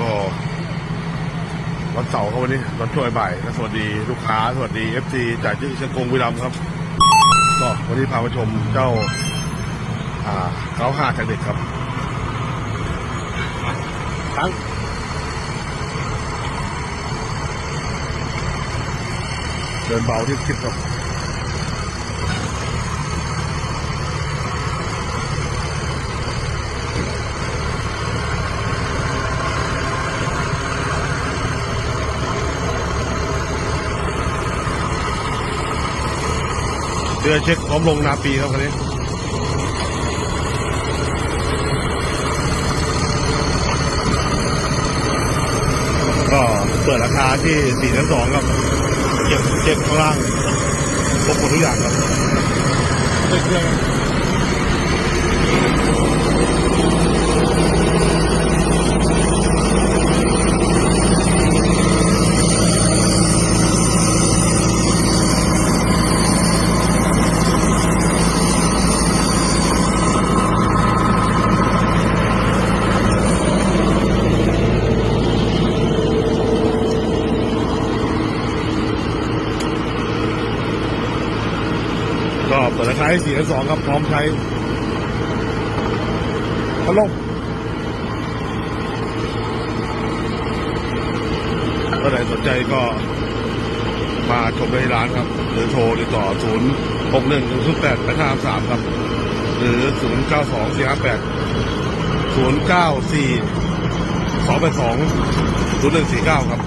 ก็วันเสาร์ครับวันนี้ตอนช่วงบ่ายก็สวัสดีลูกค้า สวัสดีเอฟซีจากที่เชียงกงวิรัมย์ครับ ก็วันนี้พามาชมเจ้า อ่าเก้าห้าจากเด็กครับทั้งเดินเบาที่คิดครับ เรือเช็คพร้อมลงนาปีครับคันนี้ก็เปิดราคาที่สี่แสนสองครับเก็บเก็บข้างล่างครบหมดทุกอย่างครับเครื่อง ก็เปิดราคาที่สี่สนสองครับพร้อมใช้พัดลมก็ไหนสนใจก็มาชมได้ที่ร้านครับ หรือโทรติดต่อ 0 6 1 0 8 8 5 3 ครับ หรือ 0 9 2 4 5 8 0 9 4 2 8 2 0 1 4 9 ครับ